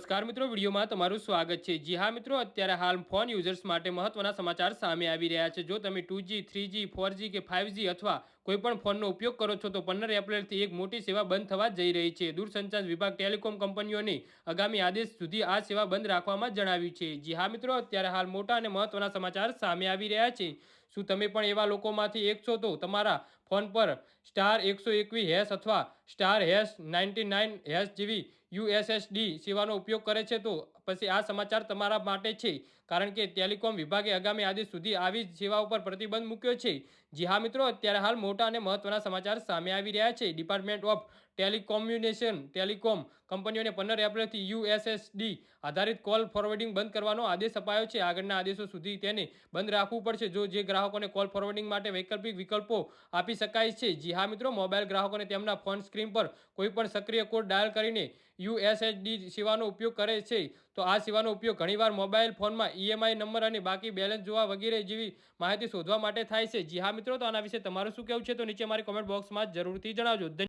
નમસ્કાર મિત્રો, વિડીયોમાં તમારું સ્વાગત છે. જી હા મિત્રો, અત્યારે હાલ ફોન યુઝર્સ માટે મહત્વના સમાચાર સામે આવી રહ્યા છે. જો તમે two G, three G, four G કે ફાઇવ જી અથવા કોઈ પણ ફોનનો ઉપયોગ કરો છો તો પંદર એપ્રિલથી એક મોટી સેવા બંધ થવા જઈ રહી છે. દૂરસંચાર વિભાગ ટેલિકોમ કંપનીઓને આગામી આદેશ સુધી આ સેવા બંધ રાખવામાં જણાવ્યું છે. જી હા મિત્રો, અત્યારે હાલ મોટા અને મહત્વના સમાચાર સામે આવી રહ્યા છે. શું તમે પણ એવા લોકોમાંથી એક છો તો તમારા ફોન પર સ્ટાર એકસો એકવીસ હેશ અથવા star hash ninety nine hash જેવી યુએસએસડી સેવાનો ઉપયોગ કરે છે તો પછી આ સમાચાર તમારા માટે છે. કારણ કે ટેલિકોમ વિભાગે આગામી આદેશ સુધી આવી સેવા સેવાઓ પર પ્રતિબંધ મૂક્યો છે. જી હા મિત્રો, અત્યારે હાલ મોટા અને મહત્વના સમાચાર સામે આવી રહ્યા છે. ડિપાર્ટમેન્ટ ઓફ ટેલિકોમ્યુનિકેશન, ટેલિકોમ કંપનીઓને પંદર એપ્રિલથી યુએસએસડી આધારિત કોલ ફોરવર્ડિંગ બંધ કરવાનો આદેશ અપાયો છે. આગળના આદેશો સુધી તેને બંધ રાખવું પડશે, જો જે ગ્રાહકોને કોલ ફોરવર્ડિંગ માટે વૈકલ્પિક વિકલ્પો આપી શકાય છે. જી હા મિત્રો, મોબાઈલ ગ્રાહકોને તેમના ફોન સ્ક્રીન પર કોઈ પણ સક્રિય કોડ ડાયલ કરીને યુએસએસડી સેવાનો ઉપયોગ કરે છે. તો આ સેવાનો ઉપયોગ ઘણીવાર મોબાઈલ ફોનમાં ઈએમઆઈ નંબર અને બાકી બેલેન્સ જોવા વગેરે જેવી માહિતી શોધવા માટે થાય છે. જી હા મિત્રો, તો આના વિશે તમારું શું કહેવું છે? તો નીચે મારી કોમેન્ટ બોક્સમાં જરૂરથી જણાવજો.